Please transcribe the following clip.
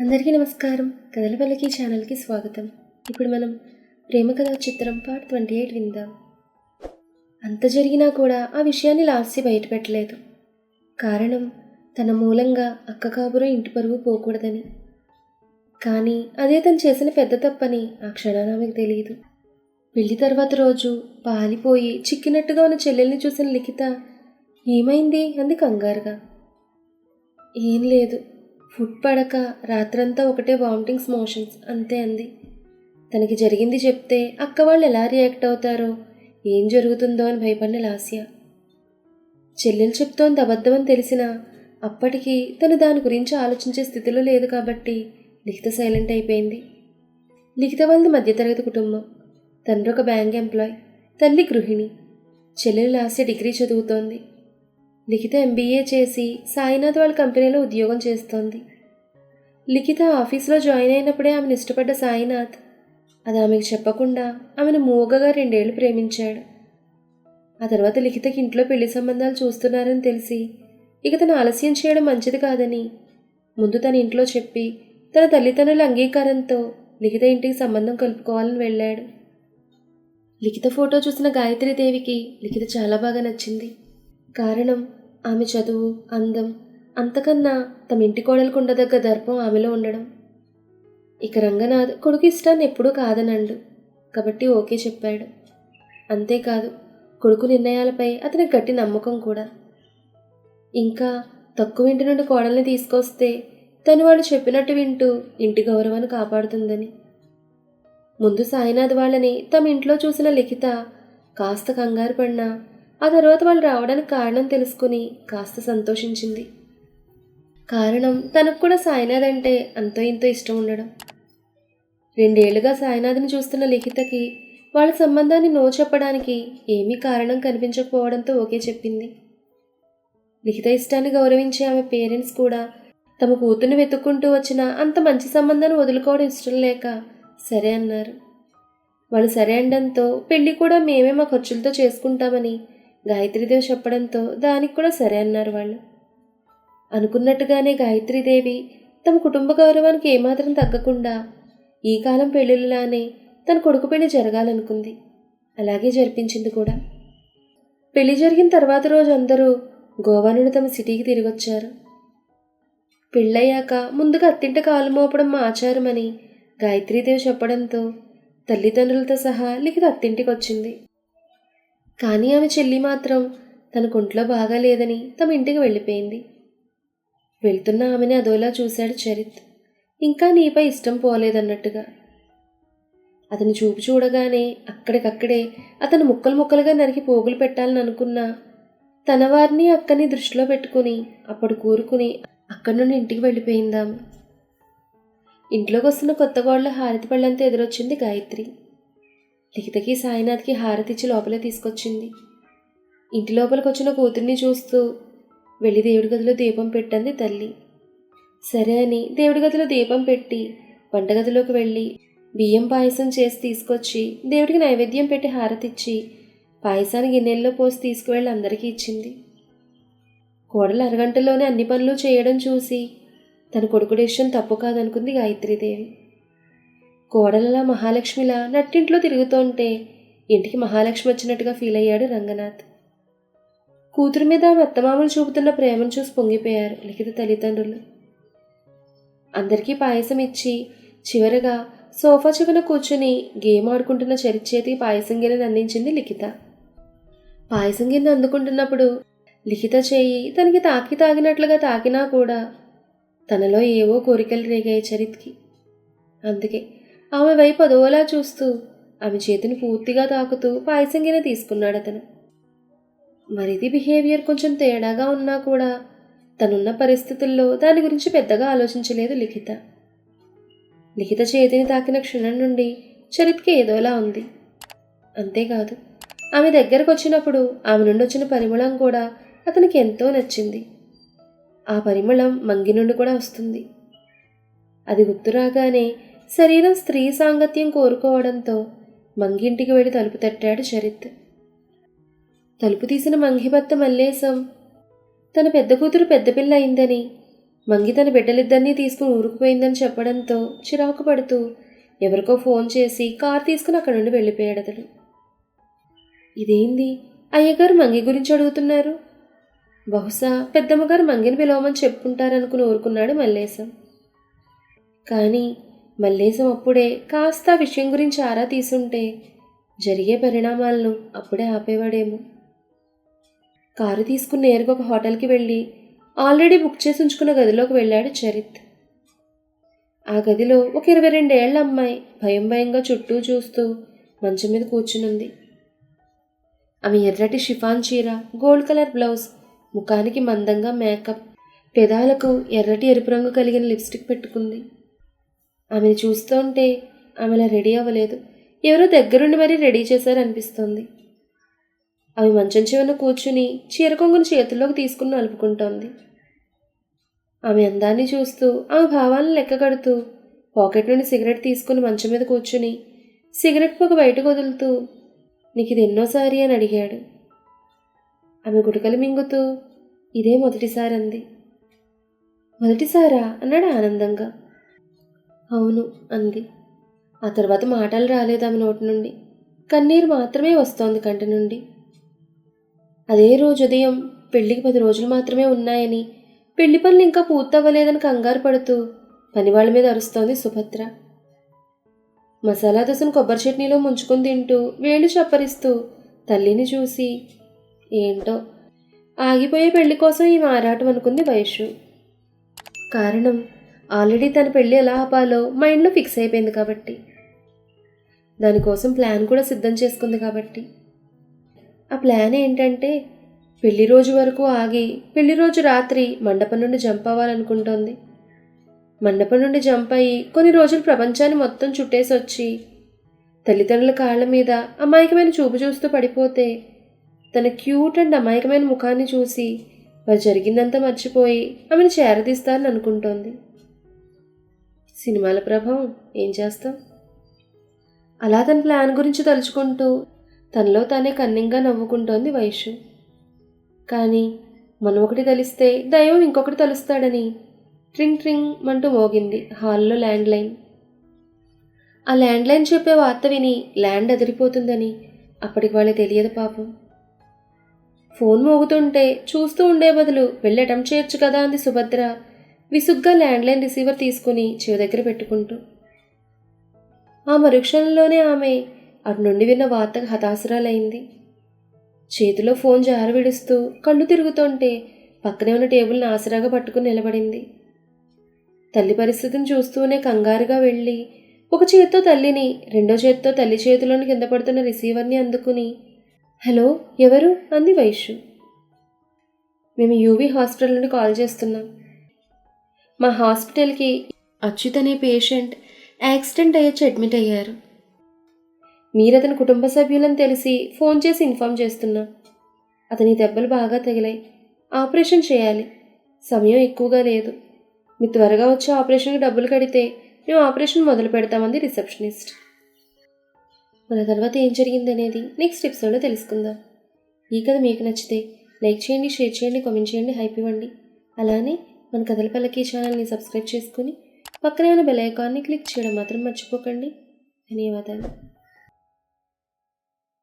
అందరికీ నమస్కారం. కథల పల్లకి ఛానల్కి స్వాగతం. ఇప్పుడు మనం ప్రేమ కథా చిత్రం పార్ట్ ట్వంటీ ఎయిట్ విందాం. అంత జరిగినా కూడా ఆ విషయాన్ని లాస్య బయటపెట్టలేదు కారణం తన మూలంగా అక్క కాపురం ఇంటి పరువు పోకూడదని. కానీ అదే తను చేసిన పెద్ద తప్పని ఆ క్షణాన ఆమెకు తెలియదు. పెళ్ళి తర్వాత రోజు పాలిపోయి చిక్కినట్టుగా ఉన్న చెల్లెల్ని చూసిన లిఖిత ఏమైంది? అంది కంగారుగా. ఏం లేదు. ఫుడ్ పడక రాత్రంతా ఒకటే వామిటింగ్స్ మోషన్స్ అంతే అంది. తనకి జరిగింది చెప్తే అక్క వాళ్ళు ఎలా రియాక్ట్ అవుతారో ఏం జరుగుతుందో అని భయపడిన లాస్య. చెల్లెలు చెప్తోంది అబద్ధమని తెలిసినా అప్పటికి తను దాని గురించి ఆలోచించే స్థితిలో లేదు కాబట్టి లిఖిత సైలెంట్ అయిపోయింది. లిఖిత వాళ్ళది మధ్యతరగతి కుటుంబం. తండ్రి ఒక బ్యాంక్ ఎంప్లాయ్ తల్లి గృహిణి. చెల్లెలు లాస్య డిగ్రీ చదువుతోంది. లిఖిత ఎంబీఏ చేసి సాయినాథ్ వాళ్ళ కంపెనీలో ఉద్యోగం చేస్తోంది. లిఖిత ఆఫీస్లో జాయిన్ అయినప్పుడే ఆమెను ఇష్టపడ్డ సాయినాథ్ అది ఆమెకు చెప్పకుండా ఆమెను మూగగా రెండేళ్ళు ప్రేమించాడు. ఆ తర్వాత లిఖితకి ఇంట్లో పెళ్ళి సంబంధాలు చూస్తున్నారని తెలిసి ఇక తను ఆలస్యం చేయడం మంచిది కాదని ముందు తన ఇంట్లో చెప్పి తన తల్లిదండ్రుల అంగీకారంతో లిఖిత ఇంటికి సంబంధం కలుపుకోవాలని వెళ్ళాడు. లిఖిత ఫోటో చూసిన గాయత్రీదేవికి లిఖిత చాలా బాగా నచ్చింది. కారణం ఆమె చదువు అందం అంతకన్నా తమ ఇంటి కోడలకు ఉండదగ్గ దర్పం ఆమెలో ఉండడం. ఇక రంగనాథ్ కొడుకు ఇష్టాన్ని ఎప్పుడూ కాదనండు. కాబట్టి ఓకే చెప్పాడు. అంతేకాదు కొడుకు నిర్ణయాలపై అతనికి గట్టి నమ్మకం కూడా. ఇంకా తక్కువ ఇంటి నుండి కోడల్ని తీసుకొస్తే తను వాళ్ళు చెప్పినట్టు వింటూ ఇంటి గౌరవాన్ని కాపాడుతుందని. ముందు సాయినాథ్ వాళ్ళని తమ ఇంట్లో చూసిన లిఖిత కాస్త కంగారు పడినా ఆ తర్వాత వాళ్ళు రావడానికి కారణం తెలుసుకుని కాస్త సంతోషించింది. కారణం తనకు కూడా సాయినాథ్ అంటే అంతో ఇంతో ఇష్టం ఉండడం. రెండేళ్ళుగా సాయినాథ్ని చూస్తున్న లిఖితకి వాళ్ళ సంబంధాన్ని నో చెప్పడానికి ఏమీ కారణం కనిపించకపోవడంతో ఓకే చెప్పింది. లిఖిత ఇష్టాన్ని గౌరవించే ఆమె పేరెంట్స్ కూడా తమ కూతుర్ని వెతుక్కుంటూ వచ్చిన అంత మంచి సంబంధాన్ని వదులుకోవడం ఇష్టం లేక సరే అన్నారు. వాళ్ళు సరే అనడంతో పెళ్ళి కూడా మేమే మా ఖర్చులతో చేసుకుంటామని గాయత్రీదేవి చెప్పడంతో దానికి కూడా సరే అన్నారు వాళ్ళు. అనుకున్నట్టుగానే గాయత్రీదేవి తమ కుటుంబ గౌరవానికి ఏమాత్రం తగ్గకుండా ఈ కాలం పెళ్ళిళ్ళలానే తన కొడుకు పెళ్ళి జరగాలనుకుంది. అలాగే జరిపించింది కూడా. పెళ్ళి జరిగిన తర్వాత రోజు అందరూ గోవా నుండి తమ సిటీకి తిరిగొచ్చారు పెళ్ళయ్యాక ముందుగా అత్తింట కాలు మోపడం మా ఆచారమని గాయత్రీదేవి చెప్పడంతో తల్లిదండ్రులతో సహా లిఖిత అత్తింటికి వచ్చింది. కానీ ఆమె చెల్లి మాత్రం తనకుంట్లో బాగా లేదని తమ ఇంటికి వెళ్ళిపోయింది. వెళ్తున్న ఆమెని అదోలా చూశాడు చరిత్. ఇంకా నీపై ఇష్టం పోలేదన్నట్టుగా. అతని చూపు చూడగానే అక్కడికక్కడే అతను ముక్కలు ముక్కలుగా నరికి పోగులు పెట్టాలని అనుకున్నా తన వారిని అక్కని దృష్టిలో పెట్టుకుని అప్పుడు కూరుకుని అక్కడి నుండి ఇంటికి వెళ్ళిపోయిందాము. ఇంట్లోకి వస్తున్న కొత్త గోడల హారతి పళ్ళంతా ఎదురొచ్చింది గాయత్రి. లిఖితకి సాయినాథ్కి హారతిచ్చి లోపలే తీసుకొచ్చింది. ఇంటి లోపలికి వచ్చిన కూతుర్ని చూస్తూ వెళ్ళి దేవుడి గదిలో దీపం పెట్టంది తల్లి. సరే అని దేవుడి గదిలో దీపం పెట్టి వంటగదిలోకి వెళ్ళి బియ్యం పాయసం చేసి తీసుకొచ్చి దేవుడికి నైవేద్యం పెట్టి హారతిచ్చి పాయసాన్ని గిన్నెల్లో పోసి తీసుకువెళ్ళి అందరికీ ఇచ్చింది. కోడలు అరగంటలోనే అన్ని పనులు చేయడం చూసి తన కొడుకు డెసిషన్ తప్పు కాదనుకుంది గాయత్రీదేవి. కోడలలా మహాలక్ష్మిలా నట్టింట్లో తిరుగుతుంటే ఇంటికి మహాలక్ష్మి వచ్చినట్టుగా ఫీల్ అయ్యాడు రంగనాథ్. కూతురు మీద ఆమె అత్తమామలు చూపుతున్న ప్రేమను చూసి పొంగిపోయారు లిఖిత తల్లిదండ్రులు. అందరికీ పాయసం ఇచ్చి చివరగా సోఫా చివన కూర్చుని గేమ్ ఆడుకుంటున్న చరి పాయసం గిన్నెని అందించింది లిఖిత. పాయసం గిన్నె అందుకుంటున్నప్పుడు లిఖిత చేయి తనకి తాకి తాగినట్లుగా తాకినా కూడా తనలో ఏవో కోరికలు రేగాయి చరిత్కి అందుకే ఆమె వైపు అదోలా చూస్తూ ఆమె చేతిని పూర్తిగా తాకుతూ పాయసం గిన్నె తీసుకున్నాడు అతను మరిది బిహేవియర్ కొంచెం తేడాగా ఉన్నా కూడా తనున్న పరిస్థితుల్లో దాని గురించి పెద్దగా ఆలోచించలేదు లిఖిత. లిఖిత చేతిని తాకిన క్షణం నుండి చరిత్కి ఏదోలా ఉంది. అంతేకాదు ఆమె దగ్గరకు వచ్చినప్పుడు ఆమె నుండి వచ్చిన పరిమళం కూడా అతనికి ఎంతో నచ్చింది. ఆ పరిమళం మంగి నుండి కూడా వస్తుంది. అది గుర్తు రాగానే శరీరం స్త్రీ సాంగత్యం కోరుకోవడంతో మంగింటికి వెళ్ళి తలుపు తట్టాడు చరిత్ తలుపు తీసిన మంగిభర్త మల్లేశం తన పెద్ద కూతురు పెద్ద పిల్ల అయిందని మంగి తన బిడ్డలిద్దరినీ తీసుకుని ఊరుకుపోయిందని చెప్పడంతో చిరాకు పడుతూ ఎవరికో ఫోన్ చేసి కార్ తీసుకుని అక్కడి నుండి వెళ్ళిపోయాడు అతడు. ఇదేంది? అయ్యగారు మంగి గురించి అడుగుతున్నారు? బహుశా పెద్దమ్మగారు మంగిని పిలవమని చెప్పుకుంటారనుకుని ఊరుకున్నాడు మల్లేశం. కానీ మల్లేశం అప్పుడే కాస్త విషయం గురించి ఆరా తీసుంటే జరిగే పరిణామాలను అప్పుడే ఆపేవాడేమో. కారు తీసుకుని నేరుగా ఒక హోటల్కి వెళ్ళి ఆల్రెడీ బుక్ చేసి ఉంచుకున్న గదిలోకి వెళ్ళాడు చరిత్. ఆ గదిలో ఒక ఇరవై రెండేళ్ళ అమ్మాయి భయం భయంగా చుట్టూ చూస్తూ మంచం మీద కూర్చునుంది. ఆమె ఎర్రటి షిఫాన్ చీర గోల్డ్ కలర్ బ్లౌజ్ ముఖానికి మందంగా మేకప్ పెదాలకు ఎర్రటి ఎరుపు రంగు కలిగిన లిప్స్టిక్ పెట్టుకుంది. ఆమెను చూస్తుంటే ఆమెలా రెడీ అవ్వలేదు. ఎవరో దగ్గరుండి మరీ రెడీ చేశారనిపిస్తోంది. ఆమె మంచం చివరన కూర్చుని చీర కొంగును చేతుల్లోకి తీసుకుని నలుపుకుంటోంది. ఆమె అందాన్ని చూస్తూ ఆమె భావాలను లెక్కగడుతూ పాకెట్ నుండి సిగరెట్ తీసుకుని మంచం మీద కూర్చుని సిగరెట్ పొగ బయటకు వదులుతూ నీకు ఇది ఎన్నోసారి అని అడిగాడు. ఆమె గుటకలు మింగుతూ ఇదే మొదటిసారి అంది మొదటిసారా? అన్నాడు ఆనందంగా. అవును అంది. ఆ తర్వాత మాటలు రాలేదు ఆమె నోటి నుండి. కన్నీరు మాత్రమే వస్తోంది కంటి నుండి. అదే రోజు ఉదయం పెళ్ళికి పది రోజులు మాత్రమే ఉన్నాయని పెళ్ళి పనులు ఇంకా పూర్తవ్వలేదని కంగారు పడుతూ పనివాళ్ళ మీద అరుస్తోంది సుభద్ర. మసాలా దోశను కొబ్బరి చట్నీలో ముంచుకుని తింటూ వేళ్ళు చప్పరిస్తూ తల్లిని చూసి ఏంటో ఆగిపోయే పెళ్ళి కోసం ఈ మారాటం అనుకుంది వయస్సు. కారణం ఆల్రెడీ తన పెళ్ళి ఎలా ఆపాలో మైండ్లో ఫిక్స్ అయిపోయింది కాబట్టి. దానికోసం ప్లాన్ కూడా సిద్ధం చేసుకుంది కాబట్టి. ఆ ప్లాన్ ఏంటంటే పెళ్ళి రోజు వరకు ఆగి పెళ్ళి రోజు రాత్రి మండపం నుండి జంప్ అవ్వాలనుకుంటోంది. మండపం నుండి జంప్ అయ్యి కొన్ని రోజులు ప్రపంచాన్ని మొత్తం చుట్టేసి వచ్చి తల్లిదండ్రుల కాళ్ళ మీద అమాయకమైన చూపు చూస్తూ పడిపోతే తన క్యూట్ అండ్ అమాయకమైన ముఖాన్ని చూసి వారు జరిగిందంతా మర్చిపోయి ఆమెను చేరదీస్తారని అనుకుంటోంది. సినిమాల ప్రభావం ఏం చేస్తాం? అలా తన ప్లాన్ గురించి తలుచుకుంటూ తనలో తానే కన్నింగా నవ్వుకుంటోంది వైషు కానీ మనం ఒకటి తలిస్తే దైవం ఇంకొకటి తలుస్తాడని ట్రింగ్ ట్రింగ్ అంటూ మోగింది హాల్లో ల్యాండ్ లైన్ ఆ ల్యాండ్ లైన్ చెప్పే వార్త విని ల్యాండ్ అదిరిపోతుందని అప్పటికి వాళ్ళే తెలియదు పాపం. ఫోన్ మోగుతుంటే చూస్తూ ఉండే బదులు వెళ్ళి అటెంప్ట్ చేయొచ్చు కదా అంది సుభద్ర. విసుగ్గా ల్యాండ్లైన్ రిసీవర్ తీసుకుని చెవి దగ్గర పెట్టుకుంటూ. ఆ మరుక్షణంలోనే ఆమె అటు నుండి విన్న వార్తకు హతాశురాలైంది. చేతిలో ఫోన్ జార విడుస్తూ కళ్ళు తిరుగుతుంటే పక్కనే ఉన్న టేబుల్ని ఆసరాగా పట్టుకుని నిలబడింది. తల్లి పరిస్థితిని చూస్తూనే కంగారుగా వెళ్ళి ఒక చేత్తో తల్లిని రెండో చేత్తో తల్లి చేతిలోని కింద పడుతున్న రిసీవర్ని అందుకుని హలో ఎవరు? అంది వైషు మేము యూవీ హాస్పిటల్ నుండి కాల్ చేస్తున్నాం. మా హాస్పిటల్కి. అచ్యుత్ అనే పేషెంట్. యాక్సిడెంట్ అయ్యొచ్చి అడ్మిట్ అయ్యారు. మీరు అతని కుటుంబ సభ్యులని తెలిసి ఫోన్ చేసి ఇన్ఫామ్ చేస్తున్నాం. అతని దెబ్బలు బాగా తగిలాయి. ఆపరేషన్ చేయాలి. సమయం ఎక్కువగా లేదు. మీరు త్వరగా వచ్చి ఆపరేషన్కి డబ్బులు కడితే మేము ఆపరేషన్ మొదలు పెడతామంది రిసెప్షనిస్ట్. మన తర్వాత ఏం జరిగింది అనేది నెక్స్ట్ ఎపిసోడ్లో తెలుసుకుందాం. ఈ కథ మీకు నచ్చితే లైక్ చేయండి షేర్ చేయండి కామెంట్ చేయండి హైప్ ఇవ్వండి. అలానే మన కథల పల్లకి ఛానల్ని సబ్స్క్రైబ్ చేసుకుని పక్కనే ఉన్న బెల్ ఐకాన్ని క్లిక్ చేయడం మాత్రం మర్చిపోకండి. ధన్యవాదాలు.